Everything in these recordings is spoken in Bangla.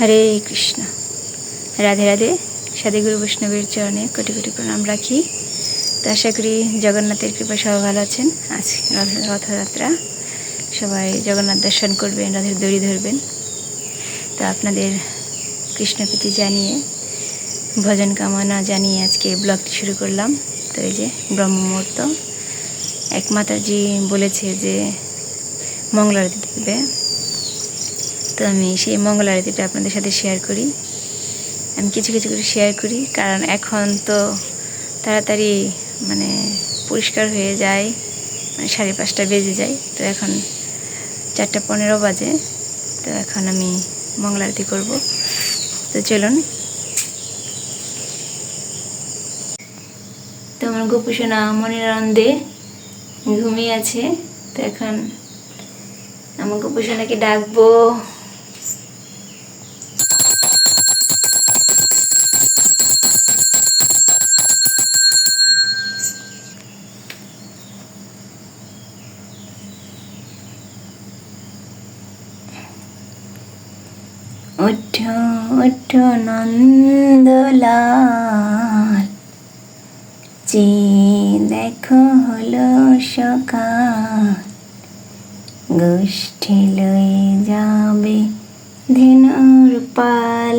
হরে কৃষ্ণ। রাধে রাধে। সাধুগুরু বৈষ্ণবের চরণে কোটি কোটি প্রণাম রাখি। তো আশা করি জগন্নাথের কৃপা সবাই ভালো আছেন। আজ রথ- রথযাত্রা। সবাই জগন্নাথ দর্শন করবেন, রথের দড়ি ধরবেন। তো আপনাদের কৃষ্ণপ্রীতি জানিয়ে, ভজন কামনা জানিয়ে আজকে ব্লগটি শুরু করলাম। তো এই যে ব্রহ্ম মুহূর্ত এক বলেছে যে, মঙ্গলারতি দেবে। তো আমি সেই মঙ্গল আরতিটা আপনাদের সাথে শেয়ার করি। আমি কিছু কিছু করে শেয়ার করি, কারণ এখন তো তাড়াতাড়ি মানে পরিষ্কার হয়ে যায় মানে সাড়ে পাঁচটা বেজে যায়, তো এখন চারটা পনেরো বাজে, তো এখন আমি মঙ্গল আরতি করব। তো চলুন। তো আমার গোপুসোনা মনির আনন্দে ঘুমিয়ে আছে, তো এখন আমার গোপুসোনাকে ডাকবো। সকাল গোষ্ঠী লয়ে যাবে ধেনুর পাল।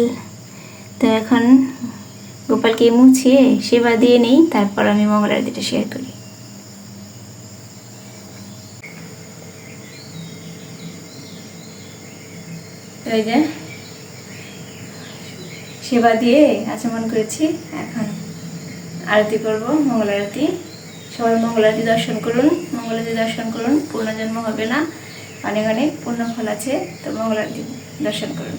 তো এখন গোপালকে মুছিয়ে সেবা দিয়ে নেই, তারপর আমি মঙ্গল আরতিটা শেয়ার করি। এই সেবা দিয়ে আচমন করেছি, এখন আরতি করব মঙ্গল আরতি। সবাই মঙ্গল আরতি দর্শন করুন। মঙ্গল আরতি দর্শন করুন পূর্ণজন্ম হবে না, অনেক অনেক পূর্ণ ফল আছে, তো মঙ্গলাদি দর্শন করুন।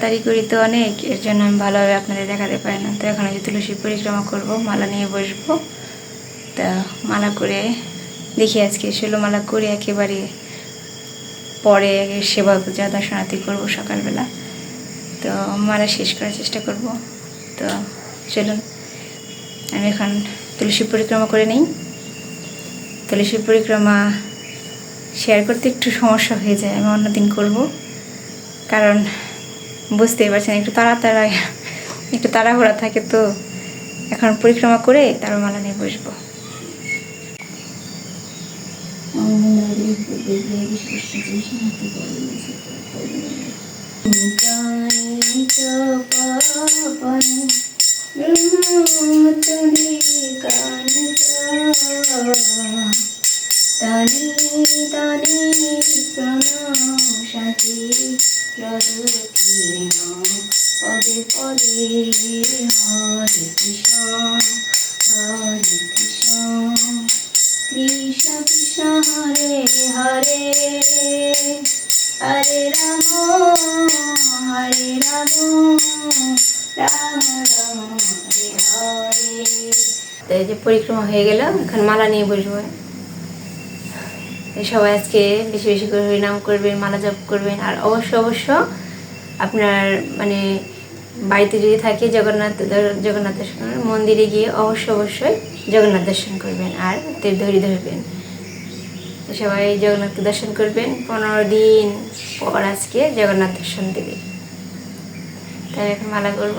তাড়াতাড়ি করি তো অনেক, এর জন্য আমি ভালোভাবে আপনাদের দেখাতে পারি না। তো এখন যে তুলসী পরিক্রমা করব, মালা নিয়ে বসবো। তা মালা করে দেখি আজকে, ষোলো মালা করে একেবারে পরে সেবা পূজা দর্শনার্থী করব সকালবেলা। তো মালা শেষ করার চেষ্টা করব। তো চলুন, আমি এখন তুলসী পরিক্রমা করে নিই। তুলসী পরিক্রমা শেয়ার করতে একটু সমস্যা হয়ে যায়, আমি অন্যদিন করব। কারণ বুঝতেই পারছেন, একটু তাড়াতাড়ি একটু তাড়াহুড়া থাকে তো। এখন পরিক্রমা করে তারপর মালা নিয়ে বসবো। তানি তানি প্রণশাতি প্রদক্ষিণ পদে পদে হরে কৃষ্ণ হরে কৃষ্ণ হরে হরে হরে রাম হরে রাম হরে যে পরিক্রমা হয়ে গেল, এখন মালা নিয়ে বসবো। সবাই আজকে বেশি বেশি করে হরিনাম করবেন, মালা জপ করবেন। আর অবশ্য অবশ্য আপনার মানে বাড়িতে যদি থাকে জগন্নাথ জগন্নাথ দর্শন, মন্দিরে গিয়ে অবশ্য, অবশ্যই জগন্নাথ দর্শন করবেন আর তীর ধরি ধরবেন সবাই জগন্নাথকে দর্শন করবেন। পনেরো দিন পর আজকে জগন্নাথ দর্শন দেবে। তাই এখন মালা করব।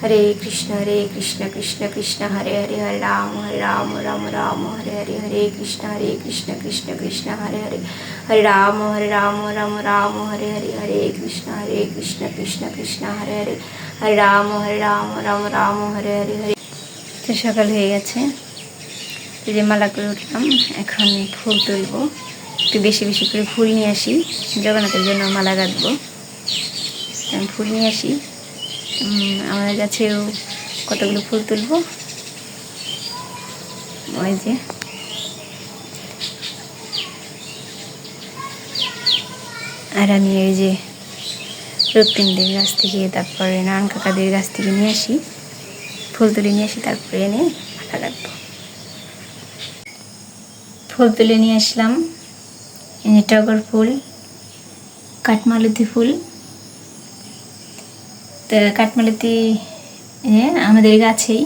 হরে কৃষ্ণ হরে কৃষ্ণ কৃষ্ণ কৃষ্ণ, হরে হরে হরে রাম হরে রাম রাম রাম, হরে হরে হরে কৃষ্ণ হরে কৃষ্ণ কৃষ্ণ কৃষ্ণ, হরে হরে হরে রাম হরে রাম রাম রাম, হরে হরে হরে কৃষ্ণ হরে কৃষ্ণ কৃষ্ণ কৃষ্ণ, হরে হরে হরে রাম হরে রাম রাম রাম, হরে হরে হরে। তো সকাল হয়ে গেছে। যে মালা করে উঠলাম, এখন ফুল তুলবো। একটু বেশি বেশি করে ফুল নিয়ে আসি। জগন্নাথের জন্য মালা গাঁথবো ফুল নিয়ে আসি। উম, আমাদের গাছেও কতগুলো ফুল তুলবো? ওই যে। আর আমি ওই যে রক্তিমদের গাছ থেকে তারপরে নারায়ণ কাকাদের গাছ থেকে নিয়ে আসি। ফুল তুলে নিয়ে আসি তারপরে এনে মাথা রাখব ফুল তুলে নিয়ে আসলাম। এই টগর ফুল কাঠমালতি ফুল। তো কাঠমালতি আমাদের গাছেই।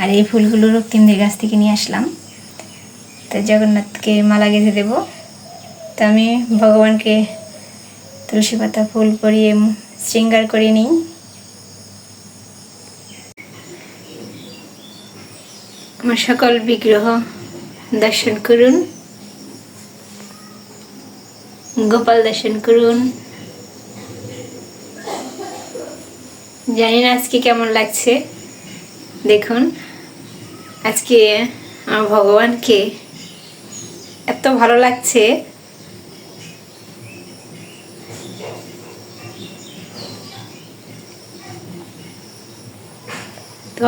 আর এই ফুলগুলো রক্তিমদের গাছ থেকে নিয়ে আসলাম। তো জগন্নাথকে মালা গেঁথে দেবো। তো আমি ভগবানকে তুলসী পাতা, ফুল পরিয়ে শৃঙ্গার করে নিই। আমার সকল বিগ্রহ দর্শন করুন। গোপাল দর্শন করুন। জানি না আজকে কেমন লাগছে। দেখুন, আজকে আমার ভগবানকে এত ভালো লাগছে।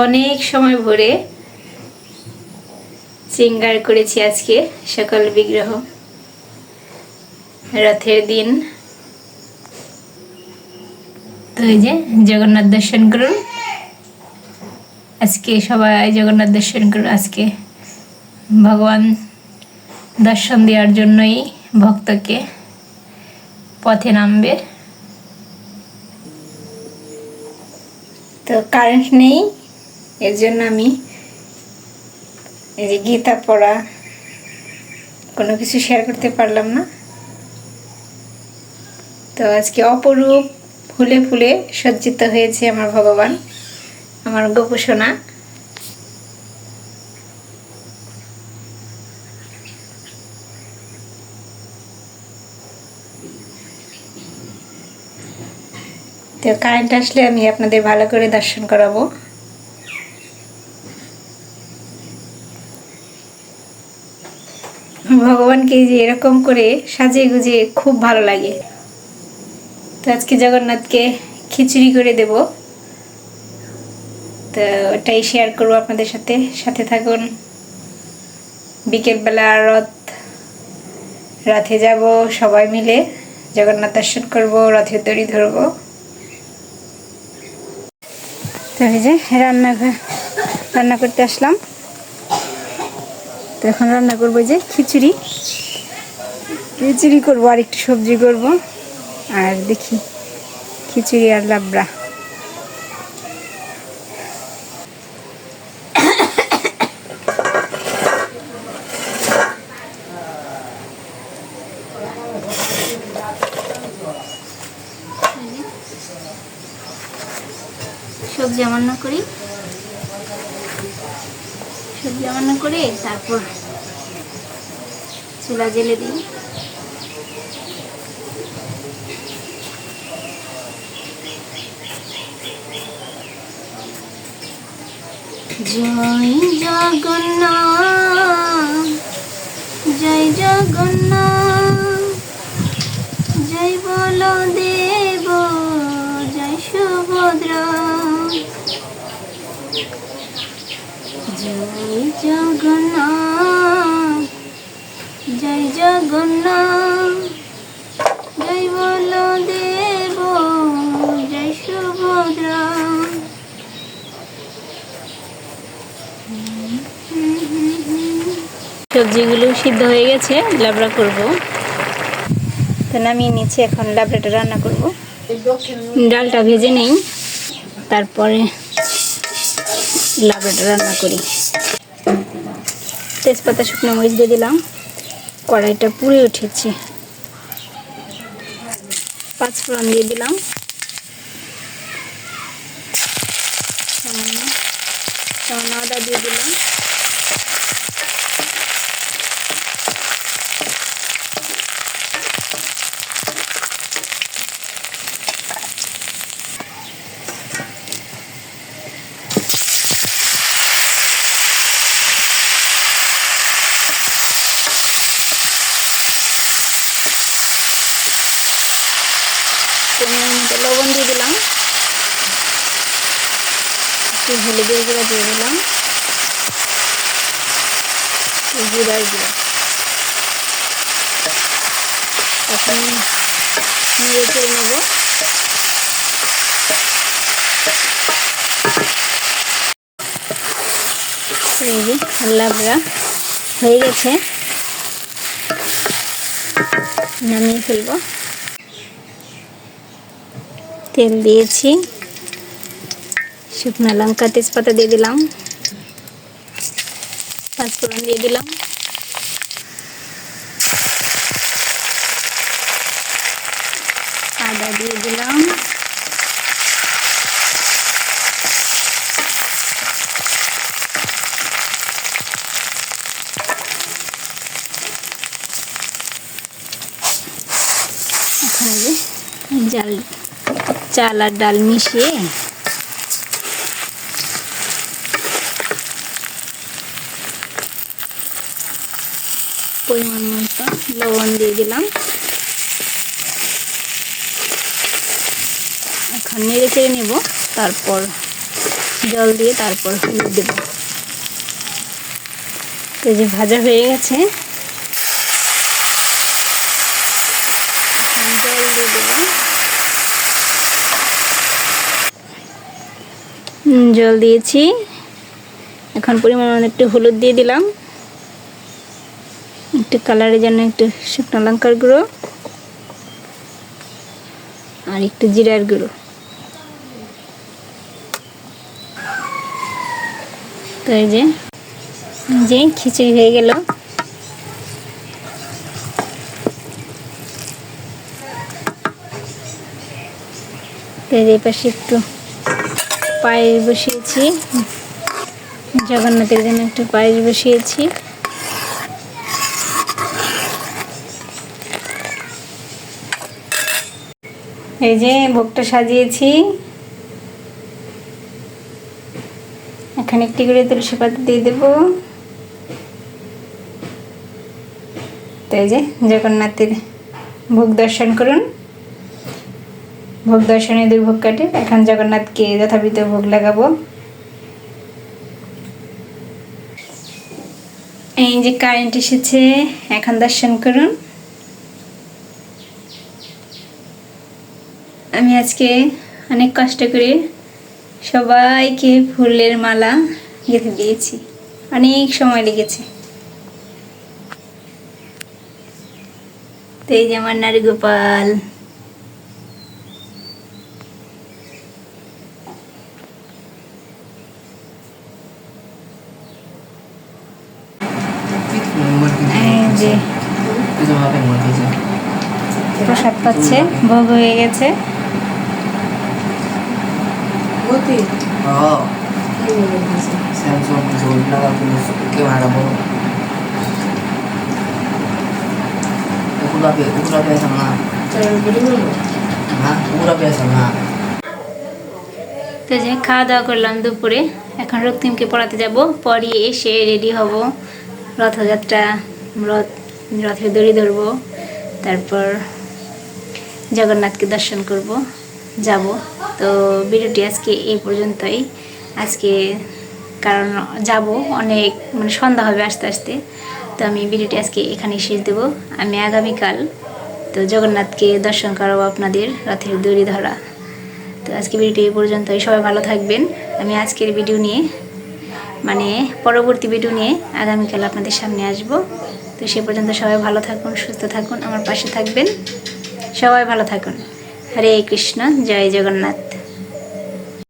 অনেক সময় ভরে শৃঙ্গার করেছি আজকে, সকল বিগ্রহ। রথের দিন এই যে জগন্নাথ দর্শন করুন। আজকে সবাই জগন্নাথ দর্শন করুন। আজকে ভগবান দর্শন দেওয়ার জন্যই ভক্তকে পথে নামবে। তো কারেন্ট নেই, এর জন্য আমি এই যে গীতা পড়া, কোনো কিছু শেয়ার করতে পারলাম না। তো আজকে অপরূপ ফুলে ফুলে সজ্জিত হয়েছে আমার ভগবান, আমার গোপসোনা। তো কারেন্ট আসলে আমি আপনাদের ভালো করে দর্শন করাবো। ভগবানকে যে এরকম করে সাজিয়ে গুজিয়ে খুব ভালো লাগে। তো আজকে জগন্নাথকে খিচুড়ি করে দেব। তো ওটাই শেয়ার করব আপনাদের সাথে। সাথে থাকুন। বিকেলবেলা রথ, রথে যাব সবাই মিলে। জগন্নাথ দর্শন করব, রথের দড়ি ধরবো। তো এই যে রান্না রান্না করতে আসলাম। তো এখন রান্না করব যে খিচুড়ি। খিচুড়ি করব আর একটু সবজি করব। আর দেখি, খিচুড়ি আর লাবড়া। সবজি রান্না করি। সবজি রান্না করে, তারপর চুলা জেলে দিই। জয় জগন্নাথ জয় জগন্নাথ জয় বল দেব জয় সুভদ্রা। জয় জগন্নাথ জয় জগন্নাথ জয় বল দেব জয় সুভদ্রা সবজিগুলো সিদ্ধ হয়ে গেছে লাবড়া করব। তো নামিয়ে নিচ্ছি এখন লাবড়াটা রান্না করব। ডালটা ভেজে নেই তারপরে লাবড়াটা রান্না করি। তেজপাতা শুকনো মরিচ দিয়ে দিলাম কড়াইটা পুড়ে উঠেছে। পাঁচ ফোড়ন দিয়ে দিলাম। সামান্য আদা দিয়ে দিলাম পরিমাণ মতো লবণ দিয়ে দিলাম একটু হলুদের গুঁড়া দিয়ে দিলাম জিরার গুঁড়া এখন নিয়ে চেয়ে নেব এই যে লাবড়া হয়ে গেছে। নামিয়ে ফেলব। তেল দিয়েছি। শুকনো লঙ্কা তেজপাতা দিয়ে দিলাম। পাঁচফোড়ন দিয়ে দিলাম আদা দিয়ে দিলাম এখানে যে জাল চাল আর ডাল মিশিয়ে পরিমাণ মতো লবণ দিয়ে দিলাম। এখন নেড়ে চেড়ে নেব, তারপর জল দিয়ে তারপর হলুদ দেব। তো যে ভাজা হয়ে গেছে এখন জল দিয়ে দেবো হুম, জল দিয়েছি। এখন পরিমাণ একটু হলুদ দিয়ে দিলাম। একটু কালারের জন্য একটু শুকনো লঙ্কার গুঁড়ো আর একটু জিরার গুঁড়ো। তো এই যে যে খিচুড়ি হয়ে গেল। তো এই পাশে একটু পায়েস বসিয়েছি। জগন্নাথের জন্য একটু পায়েস বসিয়েছি। এই যে ভোগটা সাজিয়েছি। এখানে একটি করে তুলসী পাতা দিয়ে দেব। তো এই যে জগন্নাথের ভোগ দর্শন করুন। ভোগ দর্শনে দুর্ভোগ কাটে। এখন জগন্নাথকে যথাবিধ ভোগ লাগাবো? এই যে কারেন্ট এসেছে, এখন দর্শন করুন। আমি আজকে অনেক কষ্ট করে সবাইকে ফুলের মালা গেঁথে দিয়েছি। অনেক সময় লেগেছে। তো এই যে আমার নারী গোপাল। Sama. হ্যাঁ ukurabe sama. তো যে খাওয়া দাওয়া করলাম দুপুরে এখন রক্তিমকে পড়াতে যাব পড়িয়ে এসে রেডি হব। রথযাত্রা রথ রথের দড়ি ধরবো তারপর জগন্নাথকে দর্শন করব, যাব। তো ভিডিওটি আজকে এই পর্যন্তই। আজকে কারণ যাব অনেক মানে সন্ধ্যা হবে আস্তে আস্তে। তো আমি ভিডিওটি আজকে এখানেই শেষ দেবো। আমি আগামীকাল তো জগন্নাথকে দর্শন করাবো আপনাদের রথের দড়ি ধরা। তো আজকে ভিডিওটি এই পর্যন্তই। সবাই ভালো থাকবেন। আমি আজকের ভিডিও নিয়ে মানে পরবর্তী ভিডিও নিয়ে আগামীকাল আপনাদের সামনে আসব। তো সে পর্যন্ত সবাই ভালো থাকুন, সুস্থ থাকুন, আমার পাশে থাকবেন। সবাই ভালো থাকুন। হরে কৃষ্ণ জয় জগন্নাথ।